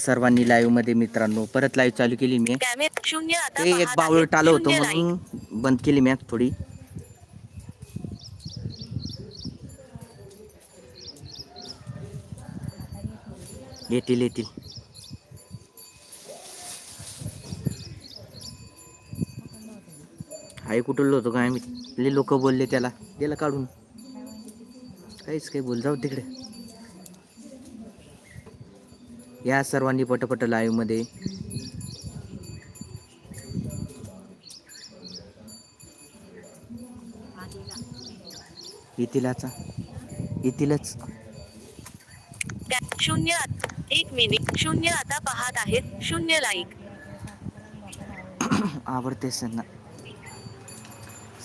सर्वांनी लाईव्हमध्ये मित्रांनो परत लाईव्ह चालू केली मी. ते एक आहे. आलं होतं. म्हणून बंद केली मी थोडी. येतील येतील. आई कुठलं होतो काय मी लोक बोलले त्याला. गेला काढून. काहीच काही बोल जाऊ तिकडे. या सर्वांनी पटपट लाईव्हमध्ये. येतील आता येतीलच कॅ- शून्य एक मिनिट शून्य आता पाहत आहेत. शून्य लाईक आवडते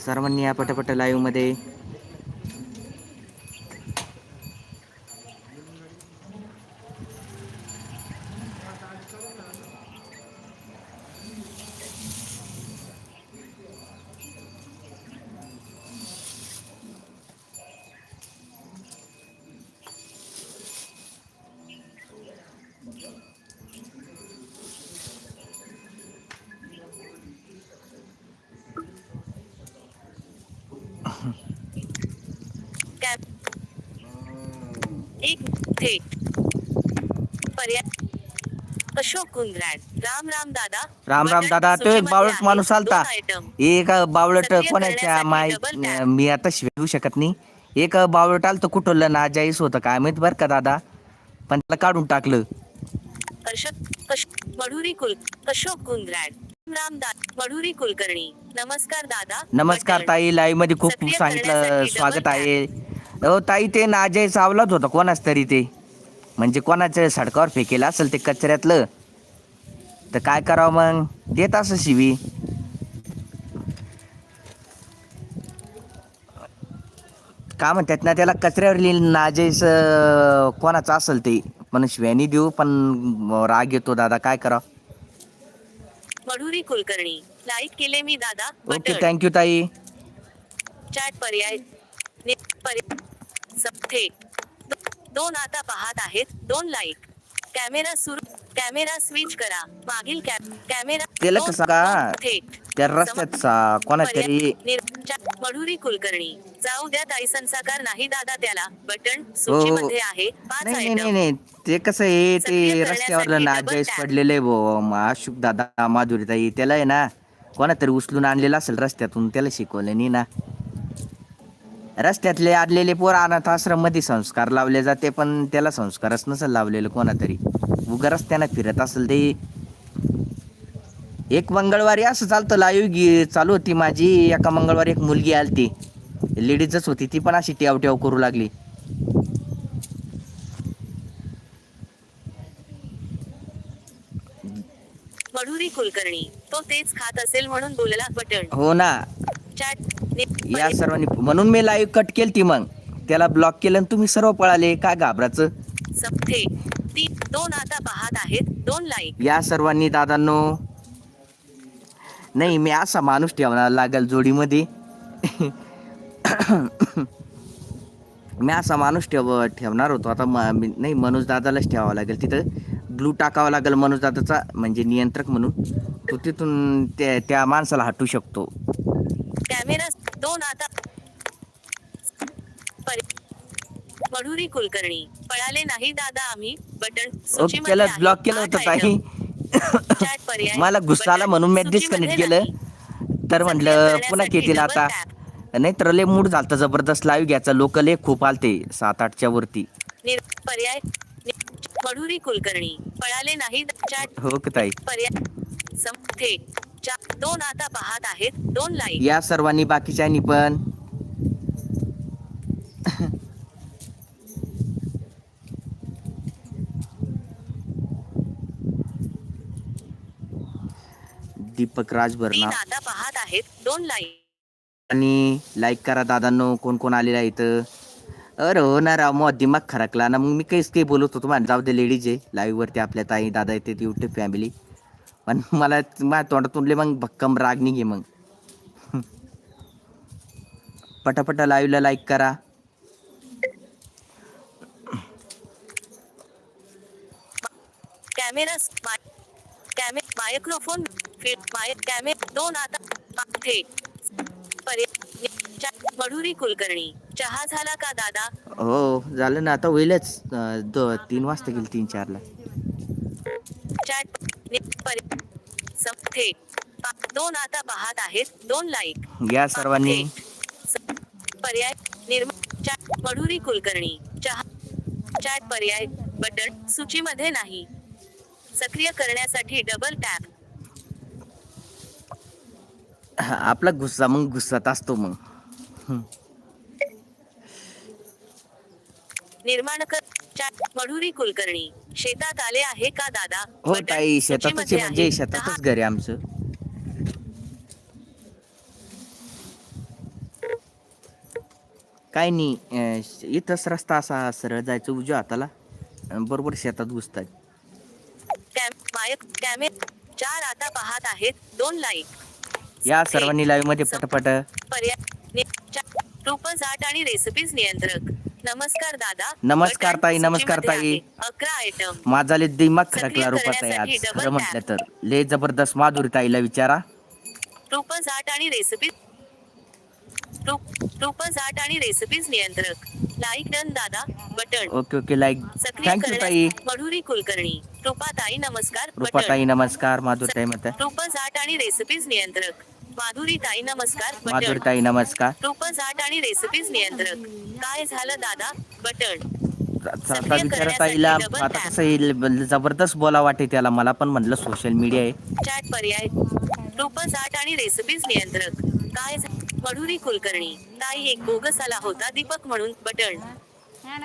सर्वांनी या पटापट लाईव्हमध्ये कॅप थेट पर्याय अशोक राम राम दादा. राम राम दादा तो एक बावळट आहे. माणूस आलता. एक बावळट सक्रिय कोणाच्या करण्यासाठी माय. मी आता शिवू शकत नाही. एक बावळट आलं तर कुठलं? ना जाईस होतं काय माहीत बरं का दादा? पण त्याला काढून टाकलं. अर्षद अश- मधुरी कुल अशोक कुंद्राड राम दा मधुरी कुलकर्णी. नमस्कार दादा. नमस्कार बटन. ताई. लाईव्हमध्ये खूप सांगितलं स्वागत आहे. हो ताई ते नाजय सावलाच होतं. कोणाच तरी ते. म्हणजे कोणाच्या सडकावर फेकेलं असेल ते कचऱ्यातलं. तर काय करावं मग? देत असं शिवी. का म्हणतात ना त्याला कचऱ्यावर लिहिलं नाजेस कोणाचं असेल ते. पण शिव्यानी देऊ पण राग येतो दादा. काय करावं मधुरी कुलकर्णी. लाईक केले मी दादा. ओके थँक्यू ताई. चॅट पर्याय. नि- पर्याय स- थेट दो- दोन आता पाहत आहेत. दोन लाईक कॅमेरा सुरू कॅमेरा स्विच करा. मागील कॅमेरा कसं का? थेट त्या रस्त्यात सा- कोणातरी मधुरी कुलकर्णी. जाऊ द्या ताई संसाकार नाही दादा त्याला. बटन सूचीमध्ये आहे. पाच हो, नाही नाही नाही आयटम नाही. ते कसं आहे सक्रिय ते करण्यासाठी रस्त्यावरलं double tap. पडलेलं दादा माधुरीताई त्याला आहे ना कोणातरी उचलून आणलेलं असेल रस्त्यातून त्याला शिकवलं नाही ना रस्त्यातले आदलेले पोर अनाथ आश्रममध्ये संस्कार लावले जाते पण त्याला संस्कारच नसेल लावलेलं कोणातरी. उगा रस्त्यानं फिरत असेल ते. एक मंगळवारी असं चालतं लाईव्ह चालू होती माझी. एका मंगळवारी एक मुलगी आलती. लेडीजच होती ती पण अशी टेव टेव करू लागली. मधुरी कुलकर्णी तो तेच खात असेल म्हणून बोलला बटन हो ना. चॅट नि- या सर्वांनी म्हणून मी लाईव्ह कट केली ती मग. त्याला ब्लॉक केलं आणि तुम्ही सर्व पळाले. काय घाबराचं ती दोन आता पाहत आहेत. दोन लाईक या सर्वांनी दादांनो. नाही मी असा माणूस ठेवणार लागेल जोडीमध्ये. मी असा माणूस ठेव ठेवणार होतो. आता नाही मनोज दादालाच ठेवावं लागेल तिथं. ब्लू टाकावा लागेल मनोज दादाचा म्हणजे नियंत्रक म्हणून. तो तिथून त्या त्या माणसाला हटू शकतो. कॅमेरा दोन आता. मधुरी कुलकर्णी. पळाले नाही दादा आम्ही बटन सूचीमध्ये त्याला आहे. ब्लॉक केलं होतं ताई? item. चॅट पर्याय मला गुस्सा आला बटन म्हणून मी सूचीमध्ये डिस्कनेक्ट केलं नाही. तर म्हटलं पुन्हा double आता. नाही तर लय मूड झालता जबरदस्त लाईव्ह घ्यायचा. लोक लय खूप आलते सात आठच्या वरती. पर्याय नि- मधुरी कुलकर्णी. पळाले नाही चॅट हो का ताई? पर्याय सम थेट दोन आता पाहत आहेत दोन लाईक या सर्वांनी बाकीच्यांनी पण. दीपक तीन राजभरणा आता पाहत आहेत दोन लाईक आणि लाईक करा दादांनो कोण कोण आलेला आहे इथं. अरे हो ना राव मग दिमाग खरकला ना मग मी काहीच काही बोलत होतो माझ्या जाऊ दे लेडीज आहे. लाईव्ह वरती आपल्या ताई दादा येते युट्यूब फॅमिली पण मला माझ्या तोंडातून मग भक्कम राग निघे मग. पटापट लाईव्हला लाईक करा. कॅमेरा कॅमे मायक्रोफोन कॅमे दोन आता मधुरी कुलकर्णी चहा झाला का दादा? हो झालं ना आता होईलच. तीन वाजता गेली तीन चारला. चॅट दोन आता पाहत आहेत दोन लाईक. घ्या सर्वांनी पर्याय निर्म चॅट मधुरी कुलकर्णी. चहा चॅट पर्याय बटन सूचीमध्ये नाही. सक्रिय करण्यासाठी डबल टॅप आपला गुस्सा मग गुस्सात असतो मग. निर्माण कर चॅट मधुरी कुलकर्णी. शेतात आले आहे का दादा? हो बटन ताई शेतातच सूचीमध्ये आहे म्हणजे. शेतातच घर आहे आमचं. काय नाही अं, श- इथंच रस्ता असा सरळ जायचं उजव्या हाताला. अन् बरोबर शेतात घुसतात कॅम- मायक कॅमे चार आता पाहत आहेत दोन लाईक या सर्वांनी लाईव्हमध्ये पटपट. पर्याय नि- चा- आणि रेसिपीज नियंत्रक. नमस्कार दादा. नमस्कार ताई, नमस्कार ताई. अकरा आयटम माझा लय दिमाग खडकला रुपाचा आहे करण्यासाठी आज. double खरं म्हटलं तर. लय जबरदस्त माधुरी ताईला विचारा. रूपच आठ आणि रेसिपी आठ आणि रेसिपीज नियंत्रक. लाईक डन दादा. बटन ओके ओके लाईक सक्रिय थँक्यू ताई. मधुरी कुलकर्णी. रूपाताई नमस्कार. रुपा बटन ताई नमस्कार. माधुरी ताई म्हणतात रूपच आठ आणि रेसिपीज नियंत्रक. माधुरी ताई नमस्कार. माधुरी ताई नमस्कार. रूपच आठ आणि रेसिपीज नियंत्रक. काय झालं दादा? बटन आता आता विचारा ताईला. आता कसं येईल? जबरदस्त बोला वाटे त्याला. मला पण म्हणलं सोशल मीडिया आहे. चॅट पर्याय. रूपच आठ आणि रेसिपीज नियंत्रक. काय मधुरी कुलकर्णी. ताई एक बोगस आला होता दीपक म्हणून बटन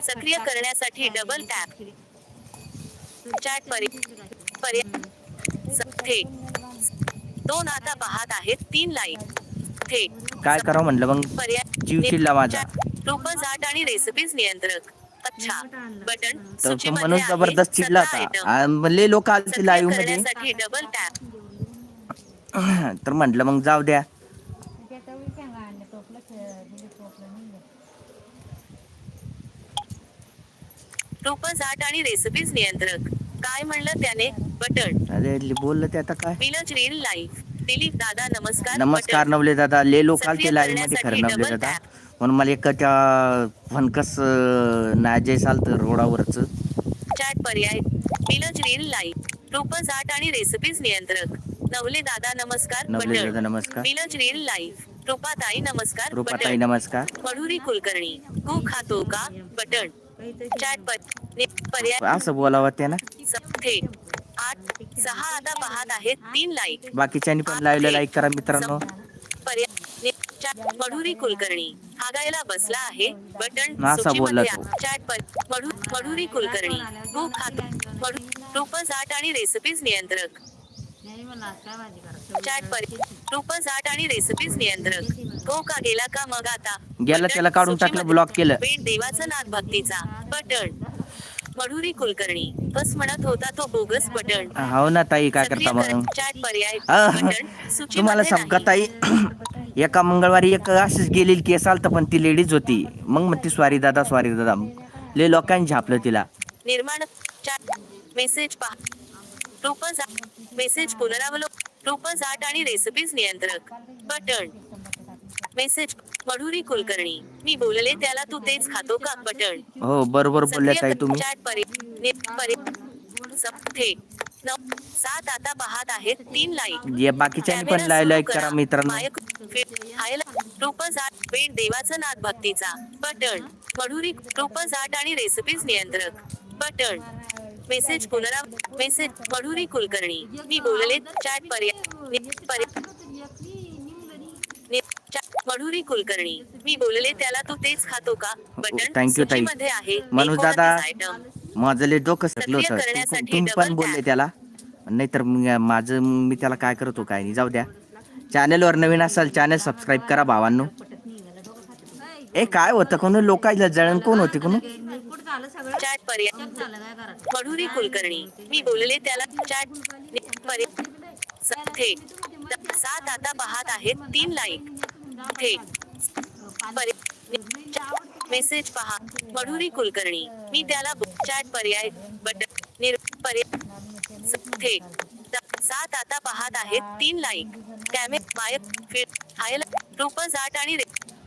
सक्रिय करण्यासाठी डबल टॅप चॅट पर्याय पर्याय दोन आता पाहत आहेत तीन लाईक थेट काय करावं म्हणलं मग? पर्याय जीव चिडला माझा. रूपच आठ आणि रेसिपीज नियंत्रक. अच्छा बटन तर तो सूचीमध्ये म्हणून आहे. जबरदस्त चिडला सतरा होता. item. आ, म्हणले लोक आलते लाईव्हमध्ये. करण्यासाठी डबल टॅप तर म्हटलं मग जाऊ द्या. रूपच आठ आणि रेसिपीज नियंत्रक. काय म्हणलं त्याने बटन. अरे बोललं ते आता काय? विलज रील लाईव्ह दिलीप दादा नमस्कार. नमस्कार बटन. नवले दादा. ले लोक सक्रिय आलते लाईव्हमध्ये खरं नवले दादा. म्हणून मला एक त्या फनकस नाजय चालतं रोडावरच. चॅट पर्याय. विलज रील लाईव्ह रूपच आठ आणि रेसिपीज नियंत्रक. नवले दादा नमस्कार. नवले दादा बटन नमस्कार. विलज रील लाईव्ह रूपाताई नमस्कार. रुपाताई बटन. नमस्कार. मधुरी कुलकर्णी. गु खातो का? बटन. असं बोलावं ते ना? स- थेट आठ सहा आता पाहत आहेत तीन लाईक बाकीच्यांनी पण लाईव्हला लाईक करा मित्रांनो. मधुरी कुलकर्णी हागायला बसला आहे. बटन असा बोलला चॅट मधुरी कुलकर्णी खातो. मधु रूपस आठ आणि रेसिपीज नियंत्रक. चॅट पर रूपस आठ आणि रेसिपीज नियंत्रक. हो का गेला का मग आता? गेला, त्याला काढून टाकलं, block केलं. वेट देवाचं नाद भक्तीचा बटन मधुरी कुलकर्णी. बस म्हणत होता तो बोगस बटन हो ना ताई काय करता कर- मग? चॅट पर्याय तुम्हाला सांगू का ताई. एका मंगळवारी एक अशीच गेलेली केस आलत पण ती लेडीज होती. मग म्हणते स्वारी दादा स्वारी दादा. ले लोकांनी झापलं तिला. निर्माण चॅट मेसेज पहा. मेसेज पुनरावलो रूपस आठ आणि रेसिपीज नियंत्रक. Button message Madhuri Kulkarni. मी बोलले त्याला तू तेच खातो का बटन? हो बरोबर बोलल्या ताई तुम्ही. चॅट परि नऊ सात आता पाहत आहेत तीन लाईक. ये बाकीच्यांनी पण लाईव्ह लाईक करा. मित्रांनो. मायक वेट देवाचं नाद भक्तीचा. बटन. मधुरी रूपस आठ आणि रेसिपीज नियंत्रक. बटन. मेसेज पुनरा मेसेज मधुरी कुलकर्णी. मी बोलले चॅट पर्याय पर्याय मधुरी कुलकर्णी. मी बोलले त्याला तू तेच खातो का? बटन you, ताई. सूचीमध्ये आहे. मनोज दादा. माझं लय डोकं सक्रिय होतं. तुम्ही पण बोलले. त्याला. नाहीतर माझं मी त्याला काय करतो काय नाही. जाऊ द्या. चॅनलवर नवीन असाल चॅनल सबस्क्राईब करा भावांनो. ए काय होतं? कोण? लोकांना जळण कोण होते कोण? चॅट पर्याय मधुरी कुलकर्णी. मी बोलले त्याला चॅट पर्याय सात आता पाहत आहेत तीन लाईक मेसेज पहा. मधुरी कुलकर्णी. मी त्याला चॅट पर्याय बटन निर पर्याय सात आता पाहत आहेत. तीन लाईक कॅमे मायक फिट हायल रुपज आठ आणि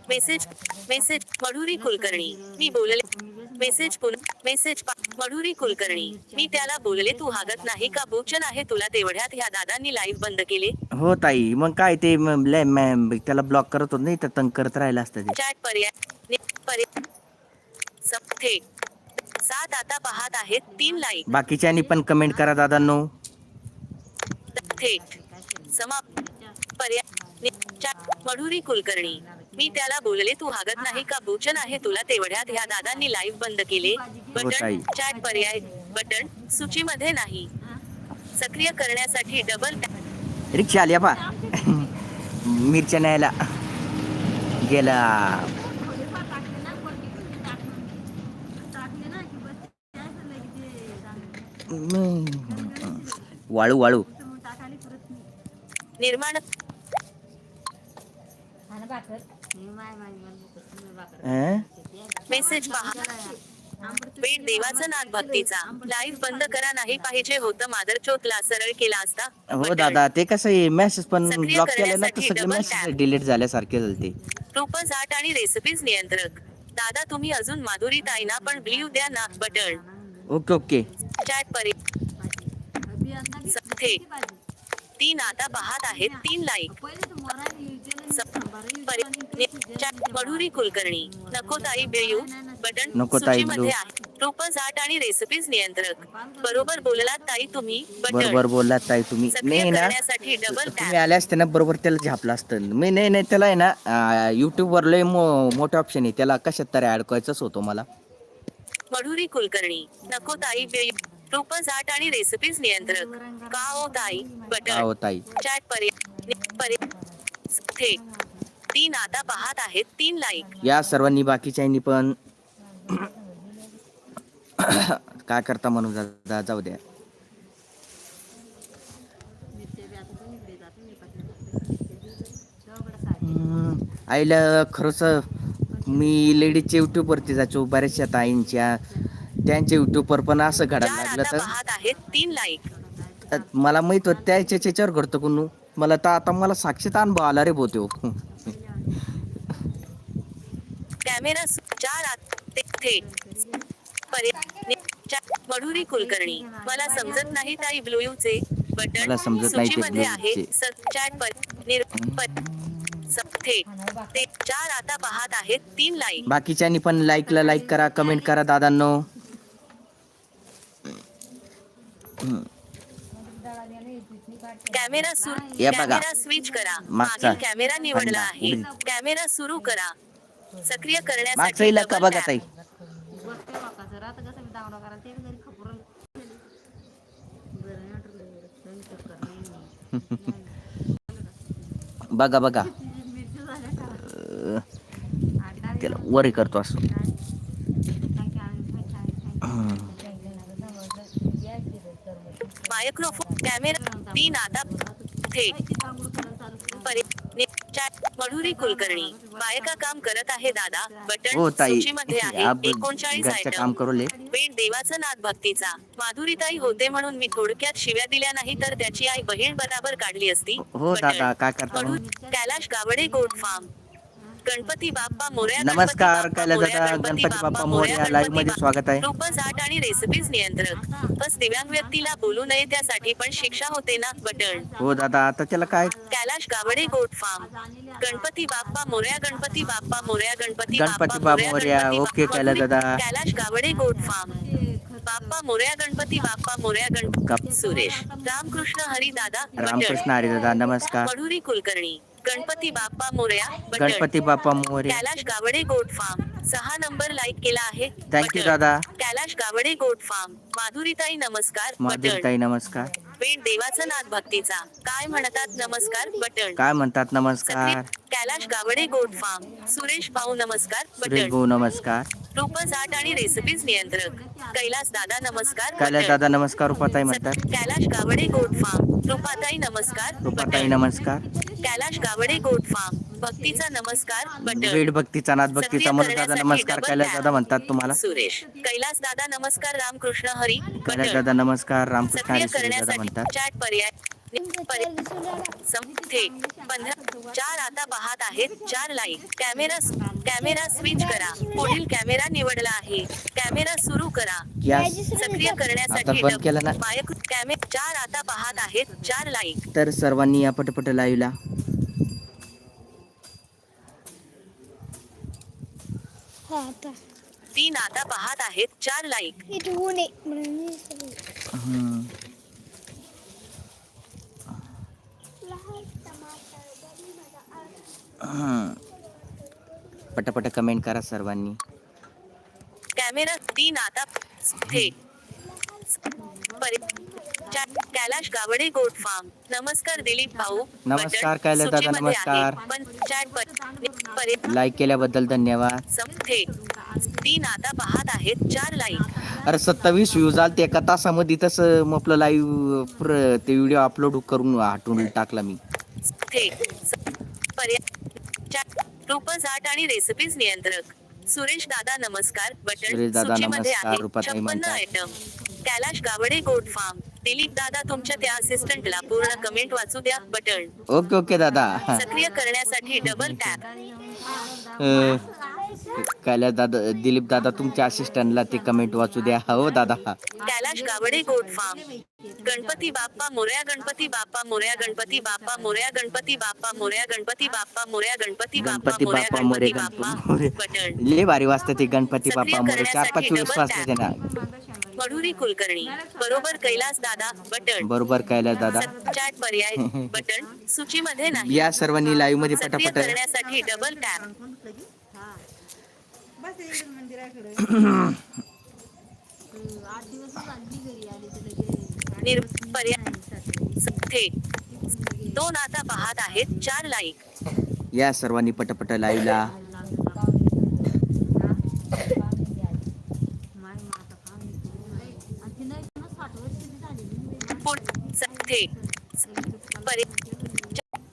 मेसेज मेसेज मधुरी कुलकर्णी. मी बोलले मेसेज पुन मेसेज मधुरी कुलकर्णी. मी त्याला बोलले तू हागत नाही का? बोचन आहे तुला तेवढ्यात. ह्या दादांनी लाईव्ह बंद केले. हो ताई. मग काय ते म- लय म- त्याला ब्लॉक करत होत नाही तर तंग करत राहिलं असतं ते. चॅट पर्याय नि- पर्याय सप- थेट सात आता पाहत आहेत तीन लाईक बाकीच्यांनी पण कमेंट करा दादांनो. थेट. समाप पर्याय नि- मधुरी कुलकर्णी. मी त्याला बोलले तू हागत नाही का? बोचन आहे तुला तेवढ्यात. ह्या दादांनी लाईव्ह बंद केले. ताई. बटन चॅट पर्याय बटन सूचीमध्ये नाही. सक्रिय करण्यासाठी डबल टॅप रिक्षा आली बा मिरच्या न्यायला गेला. वाळू वाळू. निर्माण? मेसेज पहा. वेट देवाचं नाद भक्तीचा. लाईव्ह बंद करा नाही पाहिजे होतं. मादरचोतला सरळ केला असता. हो. दादा ते कसं आहे मेसेज पण ब्लॉक केलं ना तर सगळे मेसेज. डिलीट झाल्यासारखे झाले रूपच आट आणि रेसिपीज नियंत्रक. दादा तुम्ही अजून माधुरी ताईना पण ब्ल्यू द्या ना बटन. Okay okay. चॅट परी तीन आता पाहत आहेत तीन लाईक मधुरी कुलकर्णी नको ताई बेयू बटन नको ताई रूपच आट आणि रेसिपीज नियंत्रक. बरोबर बोललात ताई तुम्ही बरोबर बोललात ताई तुम्ही. नाही ना डबल तुम्ही टॅप आले असते ना बरोबर त्याला झापलं असतं. मी नाही नाही त्याला आहे ना युट्यूबवर लय मोठा ऑप्शन आहे. त्याला कशात तरी अडकवायचंच होतो मला. मधुरी कुलकर्णी. नको ताई बेयू. रूपच आट आणि रेसिपीज नियंत्रक. का ओ ताई? का बटन हो ताई? चॅट पर्याय थेट तीन आता पाहत आहेत तीन लाईक या सर्वांनी बाकीच्यांनी पण काय करता म्हणून जा- जाऊ द्या. हम्म, आईला खरंच मी लेडीजच्या युट्यूबवरती जायचो बऱ्याचशा ताईंच्या त्यांच्या युट्यूबवर पण असं घडायला चार लागलं आता तर? पाहत आहेत तीन लाईक मला माहीत होत त्याच्या त्याच्यावर घडतं कोण मला तर आता मला साक्षीत अनुभव आला रे बोतो कॅमेरा मधुरी कुलकर्णी. मला समजत नाही ताई ब्लूचे बटन मला समजत नाही ते सूचीमध्ये आहे. ब्लूचे. स- चॅट पर निर पर स- थेट ते चार आता पाहत आहेत तीन लाईक. बाकीच्यांनी पण लाईकला लाईक करा कमेंट करा दादांनो. कॅमेरा सुरू बघा. कॅमेरा स्विच करा. मागचा. मागील कॅमेरा निवडला हा, आहे. कॅमेरा सुरू करा. सक्रिय मागचा करण्यासाठी इलाका बघा. ताई. बघा बघा. त्याला वरी करतो असं हम्म. मायक्रोफोन कॅमेरा तीन आता मधुरी कुलकर्णी. बायका काम करत आहे दादा. हो बटन ताई. सूचीमध्ये आहे एकोणचाळीस आयटम वेट देवाचं नाद भक्तीचा. माधुरीताई होते म्हणून मी थोडक्यात शिव्या दिल्या नाही तर त्याची आई बहीण बराबर काढली असती. हो. दादा काय करता कैलाश गावडे गोट फार्म गणपती बाप्पा मोर्या नमस्कार, मोरया, दादा, गणपती बाप्पा मोरया, live मध्ये. स्वागत आहे. रूपच आट आणि रेसिपीज नियंत्रक बस दिव्यांग व्यक्तीला बोलू नये त्यासाठी पण शिक्षा होते ना बटन हो दादा आता त्याला काय Kailash Gawade goat farm Ganpati Bappa Morya Ganpati Bappa Morya Ganpati Ganpati Bappa Morya. Okay, Kailash दादा. Kailash Gawade goat farm Bappa Morya Ganpati Bappa Morya. Ganpati Suresh Ramkrishna Hari दादा रामकृष्ण हरी दादा नमस्कार मधुरी कुलकर्णी गणपती बाप्पा मोर्या. Ganpati Bappa More Kailash Gawade goat form. सहा नंबर लाईक केला आहे. थँक्यू. दादा. Kailash Gawade goat farm. माधुरीताई नमस्कार. माधुरी बटन. ताई नमस्कार. वेट देवाचं नाद भक्तीचा. काय म्हणतात? नमस्कार बटन. काय म्हणतात? नमस्कार. कैलाश गावडे गोट फार्म सुरेश भाऊ नमस्कार सुरेश बटन भाऊ नमस्कार. रूपस आट आणि रेसिपीज नियंत्रक. कैलास दादा नमस्कार कैलास. दादा नमस्कार रुपाताई म्हणतात. कैलाश गावडे गोट फार्म रूपाताई नमस्कार रुपाताई. नमस्कार. कैलाश गावडे गोट फार्म भक्तीचा नमस्कार वेड भक्तीचा नाद भक्तीचा म्हणून दादा नमस्कार. कैलास. दादा म्हणतात तुम्हाला. सुरेश. कैलास दादा नमस्कार रामकृष्ण हरी. कैलास दादा नमस्कार रामकृष्ण सक्रिय हरी सुरेश दादा करण्यासाठी म्हणतात. चॅट पर्याय. चार आता पाहत आहेत. चार लाईक कॅमेरा कॅमेरा स्विच करा. पुढील कॅमेरा निवडला आहे. कॅमेरा सुरू करा. सक्रिय करण्यासाठी बंद केलं ना? मायक कॅमे चार आता पाहत आहेत. चार लाईक तर सर्वांनी या पटपट लाईव्हला हा आता तीन आता पाहत आहेत चार लाईक. पटापट कमेंट करा सर्वांनी. कॅमेरा तीन आता थेट परि- chat Kailash Gawade goat form. नमस्कार दिलीप भाऊ. नमस्कार, कैलास दादा. नमस्कार. पण चॅट लाईक केल्याबद्दल धन्यवाद. सम- थेट तीन आता पाहत आहेत चार लाईक अरे सत्तावीस व्ह्यूज आले ते एका तासामध्ये तसं मग आपलं लाईव्ह ते व्हिडिओ अपलोड करून हटून टाकला मी. रूपस आर्ट आणि रेसिपीज नियंत्रक. सुरेश दादा नमस्कार. बटन सुरेश दादा, सूचीमध्ये. आहे. रुपाताई छप्पन्न. Item Kailash Gawade goat form Dilip दादा तुमच्या त्या असिस्टंटला पूर्ण कमेंट वाचू द्या. बटन. ओके ओके दादा. सक्रिय करण्यासाठी डबल टॅप अं, कैलास दादा दिलीप दादा तुमच्या असिस्टंटला ते कमेंट वाचू द्या. हो दादा. Kailash Gawade goat farm. Ganpati Bappa Morya Ganpati Bappa Morya Ganpati Bappa Morya Ganpati Bappa Morya Ganpati Bappa Morya Ganpati Ganpati Bappa Morya Ganpati लय भारी वाजतं ते गणपती बाप्पा मोरे चार पाच वेळेस tap. त्यांना. मधुरी कुलकर्णी बरोबर कैलास दादा बटन बरोबर कैलास दादा. चॅट पर्याय बटन सूचीमध्ये नाही. या सर्वांनी लाईव्हमध्ये सक्रिय पटापट करण्यासाठी डबल टॅप निर पर्याय स- थेट दोन आता पाहत आहेत चार लाईक या सर्वांनी पटापट लाईव्हला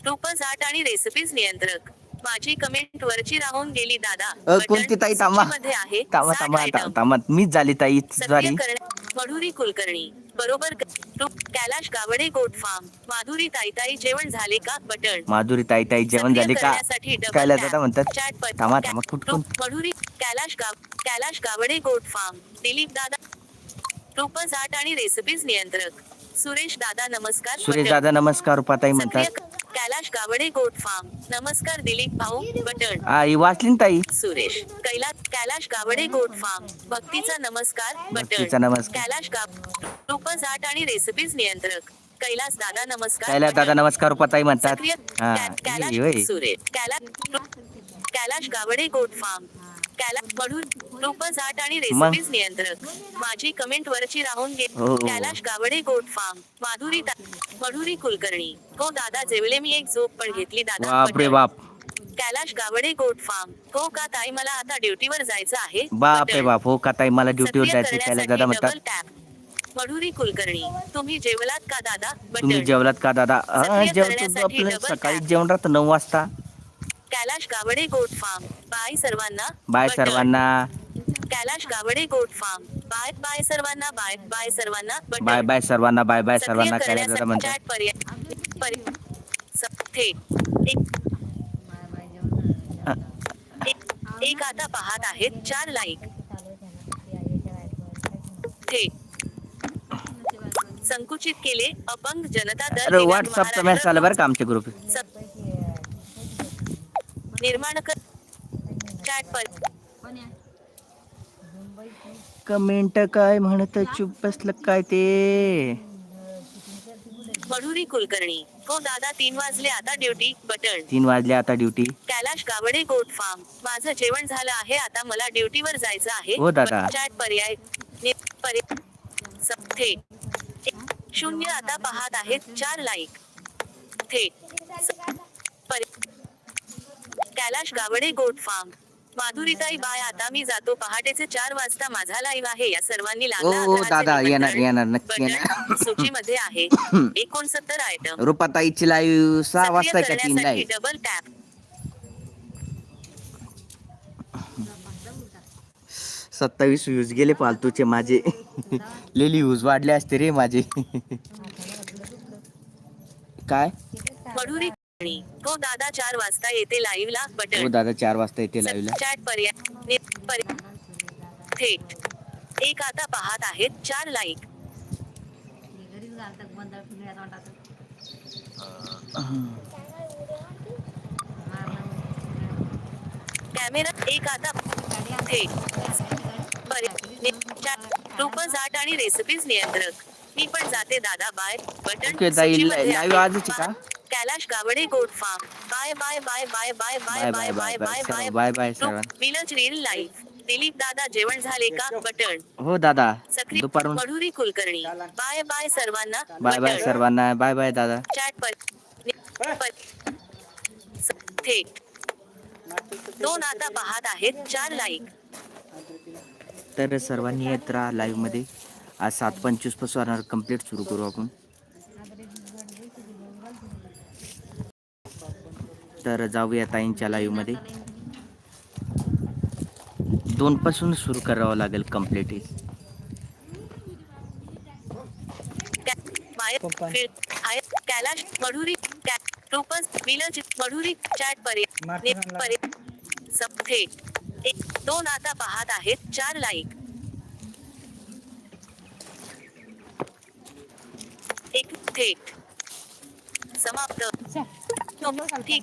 रूपस आर्ट आणि रेसिपीज नियंत्रक. माझी कमेंट वरची राहून गेली दादा. कोणती ताई थांबा. थांबा थांबा. थांबा. मीच झाली ताई झाली मधुरी कुलकर्णी. बरोबर कैलाश गावडे गोट फार्म माधुरी ताईताई जेवण झाले का? बटन माधुरी ताई ताई जेवण झाले का? tap. दादा म्हणतात थांबा थांबा कुठून मधुरी कैलाश गाव कैलाश गावडे गोट फार्म दिलीप दादा आर्ट आणि रेसिपीज नियंत्रक. सुरेश दादा नमस्कार. सुरेश. दादा नमस्कार रुपाताई म्हणतात. Kailash Gawade goat form. नमस्कार दिलीप भाऊ बटन. हा ही वाचली ना ताई. सुरेश. Kailas Kailash Gawade goat form. भक्तीचा नमस्कार भक्तीचा बटन नमस्कार. कैलाश गाव आर्ट आणि रेसिपीज नियंत्रक. कैलास दादा नमस्कार कैलास दादा. नमस्कार रुपाताई म्हणतात. सक्रिय हा कैलाश. सुरेश. Kailash Kailash Gawade goat form. कैलाश मधुर रूपस आर्ट आणि? रेसिपीज नियंत्रक माझी कमेंट वरची राहून गे हो, हो. कैलाश गावडे गोट फार्म माधुरी मधुरी कुलकर्णी. हो दादा जेवले मी एक झोप पण घेतली. दादा बाप. कैलाश गावडे गोट फार्म हो का ताई मला आता ड्युटीवर जायचं आहे? बाप रे. बाप. हो का ताई मला ड्युटीवर जायचं करण्यासाठी दादा म्हणतात. मधुरी कुलकर्णी तुम्ही जेवलात का दादा? तुम्ही जेवलात का दादा? जेवतो आपलं सकाळी. जेवण राहतं नऊ वाजता. Kailash Gawade goat farm bye सर्वांना बाय. सर्वांना. Kailash Gawade goat farm bye bye सर्वांना बाय बाय सर्वांना. बाय बाय सर्वांना बाय बाय सर्वांना कैलास दादा म्हणतात. एक आता पाहत आहेत चार लाईक थेट संकुचित केले अपंग जनता दल व्हॉट्सअपचा मेसेज आला बरं का आमच्या ग्रुप निर्माण कर चॅट पर कमेंट काय म्हणत चुप बसलं काय ते? मधुरी कुलकर्णी. हो दादा तीन वाजले आता ड्युटी बटन. तीन वाजले आता duty Kailash Gawade goat form माझं जेवण झालं आहे आता मला ड्युटीवर जायचं आहे. हो दादा. चॅट पर्याय पर्याय शून्य आता पाहत आहेत चार लाईक थेट Kailash Gawade goat farm माधुरीताई bye आता मी जातो पहाटेचे चार वाजता माझा लाईव्ह आहे. या सर्वांनी हो दादा येणार येणार नक्की येणार. सूचीमध्ये आहे. एकोणसत्तर आयटम. रुपाताईची लाईव्ह सहा वाजता डबल टॅप सत्तावीस व्ह्यूज गेले पालतूचे माझे. लेली व्ह्यूज वाढले असते रे माझे. काय? हो दादा चार वाजता येते लाईव्ह ला हो बटन दादा चार वाजता येते लाईव्हला चॅट पर्याय थेट एक आता पाहत आहेत चार लाईक कॅमेरा एक आता थेट पर्याय आट आणि रेसिपीज नियंत्रक मी पण जाते दादा बाय बटन ओके, लाईव्ह. आजच का? Kailash Gawade goat farm bye bye bye bye bye bye bye bye bye bye bye bye village reel live Dilip दादा जेवण झाले का बटन हो दादा सक्रिय दुपारून मधुरी कुलकर्णी बाय बाय सर्वांना बाय बाय. सर्वांना बाय बाय दादा चॅट पर नि- पर- स- थेट दोन आता पाहत आहेत चार लाईक तर सर्वांनी येत राहा लाईव्हमध्ये आज सात पंचवीसपासून कंप्लीट सुरू करू आपण तर जाऊया ताईंच्या लाईव्हमध्ये दोनपासून सुरू करावं लागेल कंप्लीट कै- माय फिर- हाय- कैलाश मधुरी रूपस विलज मधुरी चॅट पर्यंत नि- पर्याय सब थेट एक दोन आता पाहत आहेत चार लाईक एक थेट समाप्त 有没有想替